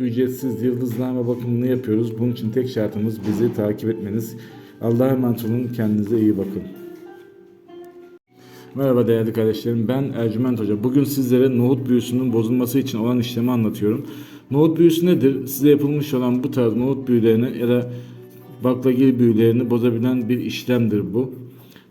ücretsiz yıldızname bakımını yapıyoruz. Bunun için tek şartımız bizi takip etmeniz. Allah'a emanet olun. Kendinize iyi bakın. Merhaba değerli kardeşlerim. Ben Ercüment Hoca. Bugün sizlere nohut büyüsünün bozulması için olan işlemi anlatıyorum. Nohut büyüsü nedir? Size yapılmış olan bu tarz nohut büyülerini ya da baklagil büyülerini bozabilen bir işlemdir bu.